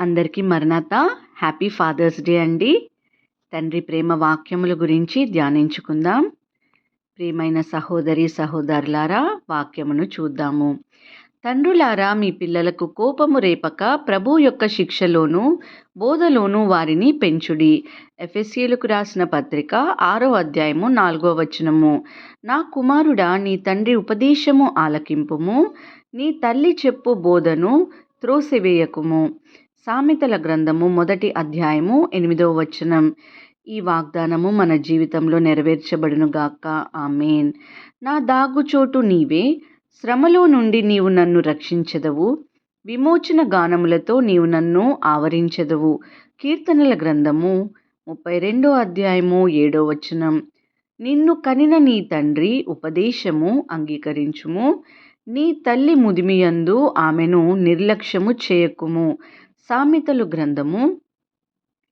అందరికీ మరణాత. Happy fathers day అండి. తండ్రి ప్రేమ వాక్యముల గురించి ధ్యానించుకుందాం. ప్రియమైన సహోదరి సహోదరులారా వాక్యమును చూద్దాము. తండ్రులారా మీ పిల్లలకు కోపము రేపక ప్రభు యొక్క శిక్షలోను బోధలోను వారిని పెంచుడి. ఎఫ్ఎస్సీలకు రాసిన పత్రిక ఆరో అధ్యాయము నాలుగో వచనము. నా కుమారుడా నీ తండ్రి ఉపదేశము ఆలకింపుము. నీ తల్లి చెప్పు బోధను త్రోసివేయకుము. సామెతల గ్రంథము మొదటి అధ్యాయము ఎనిమిదో వచనం. ఈ వాగ్దానము మన జీవితంలో నెరవేర్చబడును గాక. ఆమెన్. నా దాగుచోటు నీవే శ్రమలో నుండి నీవు నన్ను రక్షించదవు. విమోచన గానములతో నీవు నన్ను ఆవరించదవు. కీర్తనల గ్రంథము ముప్పై రెండో అధ్యాయము ఏడో వచనం. నిన్ను కనిన నీ తండ్రి ఉపదేశము అంగీకరించుము. నీ తల్లి ముదిమియందు ఆమెను నిర్లక్ష్యము చేయకుము. సామెతలు గ్రంథము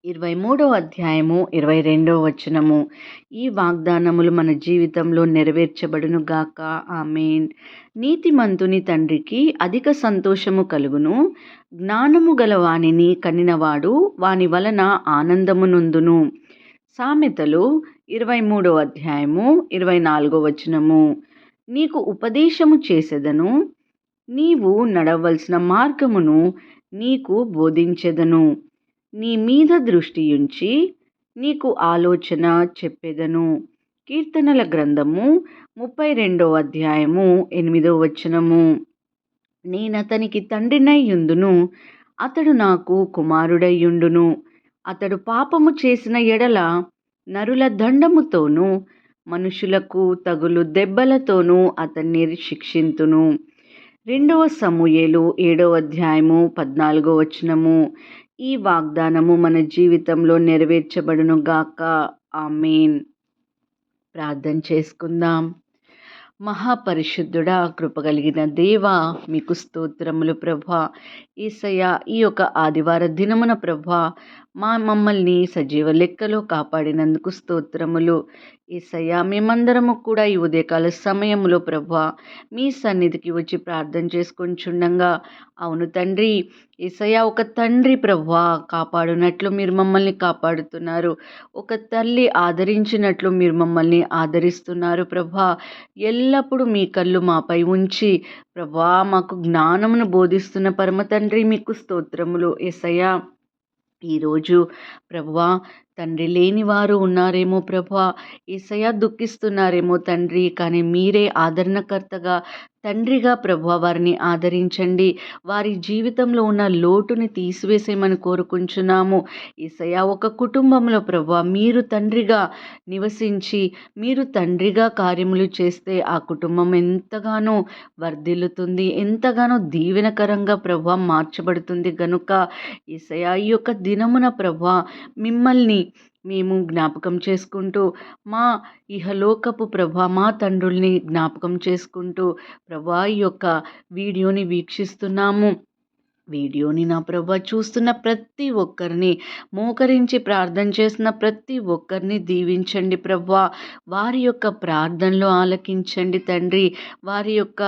ఇరవై మూడో అధ్యాయము ఇరవై రెండవ వచనము. ఈ వాగ్దానములు మన జీవితంలో నెరవేర్చబడును గాక. ఆమెన్. నీతిమంతుని తండ్రికి అధిక సంతోషము కలుగును. జ్ఞానము గల వానిని కనినవాడు వాని వలన ఆనందమునందును సామెతలు ఇరవై మూడో అధ్యాయము ఇరవై నాలుగో వచనము. నీకు ఉపదేశము చేసేదను నీవు నడవలసిన మార్గమును నీకు బోధించెదను. నీ మీద దృష్టి ఉంచి నీకు ఆలోచన చెప్పెదను. కీర్తనల గ్రంథము ముప్పై రెండో అధ్యాయము ఎనిమిదో వచనము. నేనతనికి తండ్రినై యుందును అతడు నాకు కుమారుడయ్యుండును అతడు పాపము చేసిన ఎడల నరుల దండముతోనూ మనుషులకు తగులు దెబ్బలతోనూ అతన్ని శిక్షింతును. రెండవ సమూయేలు ఏడవ అధ్యాయము పద్నాలుగో వచనము. ఈ వాగ్దానము మన జీవితంలో నెరవేర్చబడును గాక. ఆమెన్. ప్రార్థన చేసుకుందాం. మహాపరిశుద్ధుడా కృపగలిగిన దేవ మీకు స్తోత్రములు ప్రభ. ఈసయ ఈ యొక్క ఆదివార దినమున ప్రభ మా మమ్మల్ని సజీవ లెక్కలో కాపాడినందుకు స్తోత్రములు. ఏసయ్యా మేమందరము కూడా ఈ ఉదయకాల సమయంలో ప్రభా మీ సన్నిధికి వచ్చి ప్రార్థన చేసుకొంచుండగా. అవును తండ్రి ఏసయ్య ఒక తండ్రి ప్రభా కాపాడునట్లు మీరు మమ్మల్ని కాపాడుతున్నారు. ఒక తల్లి ఆదరించినట్లు మీరు మమ్మల్ని ఆదరిస్తున్నారు ప్రభా. ఎల్లప్పుడూ మీ కళ్ళు మాపై ఉంచి ప్రభా మాకు జ్ఞానమును బోధిస్తున్న పరమ తండ్రి మీకు స్తోత్రములు. ఏసయ్యా ఈరోజు ప్రభువా తండ్రి లేనివారు ఉన్నారేమో ప్రభా ఈసయ దుఃఖిస్తున్నారేమో తండ్రి కానీ మీరే ఆదరణకర్తగా తండ్రిగా ప్రభు వారిని ఆదరించండి. వారి జీవితంలో ఉన్న లోటుని తీసివేసేయమని కోరుకుంటున్నాము. ఈసయ ఒక కుటుంబంలో ప్రభు మీరు తండ్రిగా నివసించి మీరు తండ్రిగా కార్యములు చేస్తే ఆ కుటుంబం ఎంతగానో వర్ధిల్లుతుంది ఎంతగానో దీవెనకరంగా ప్రభు మార్చబడుతుంది గనుక ఈసయ ఈ యొక్క దినమున ప్రభు మిమ్మల్ని మేము జ్ఞాపకం చేసుకుంటూ మా ఇహలోకపు ప్రభా మా తండ్రుల్ని జ్ఞాపకం చేసుకుంటూ ప్రభా ఈ యొక్క వీడియోని వీక్షిస్తున్నాము. వీడియోని నా ప్రభు చూస్తున్న ప్రతి ఒక్కరిని మోకరించి ప్రార్థన చేసిన ప్రతి ఒక్కరిని దీవించండి ప్రభా. వారి యొక్క ప్రార్థనలు ఆలకించండి తండ్రి. వారి యొక్క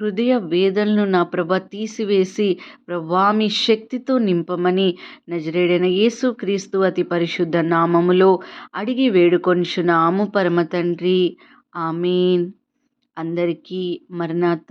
హృదయ వేదనలు నా ప్రభ తీసివేసి ప్రభా మీ శక్తితో నింపమని నజరేడైన యేసుక్రీస్తు అతి పరిశుద్ధ నామములో అడిగి వేడుకొనిచున్నాము పరమ తండ్రి. ఆమెన్. అందరికీ మరణాత